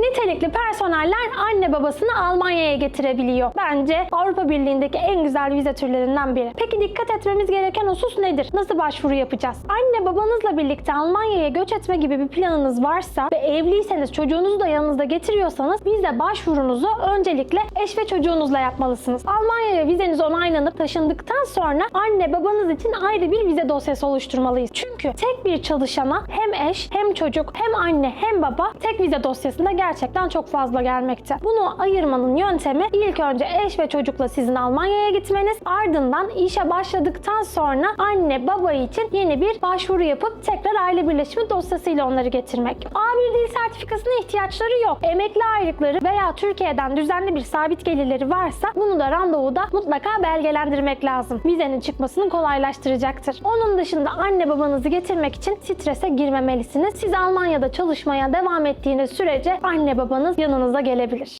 Nitelikli personeller anne babasını Almanya'ya getirebiliyor. Bence Avrupa Birliği'ndeki en güzel vize türlerinden biri. Peki dikkat etmemiz gereken husus nedir? Nasıl başvuru yapacağız? Anne babanızla birlikte Almanya'ya göç etme gibi bir planınız varsa ve evliyseniz çocuğunuzu da yanınızda getiriyorsanız vize başvurunuzu öncelikle eş ve çocuğunuzla yapmalısınız. Almanya'ya vizeniz onaylanıp taşındıktan sonra anne babanız için ayrı bir vize dosyası oluşturmalıyız. Çünkü tek bir çalışana hem eş hem çocuk hem anne hem baba tek vize dosyasında gerçekten çok fazla gelmekte. Bunu ayırmanın yöntemi ilk önce eş ve çocukla sizin Almanya'ya gitmeniz ardından işe başladıktan sonra anne baba için yeni bir başvuru yapıp tekrar aile birleşimi dosyasıyla onları getirmek. A1 dil sertifikasına ihtiyaçları yok. Emekli aylıkları veya Türkiye'den düzenli bir sabit gelirleri varsa bunu da randevuda mutlaka belgelendirmek lazım. Vizenin çıkmasını kolaylaştıracaktır. Onun dışında anne babanızı getirmek için strese girmemelisiniz. Siz Almanya'da çalışmaya devam ettiğiniz sürece anne babanız yanınıza gelebilir.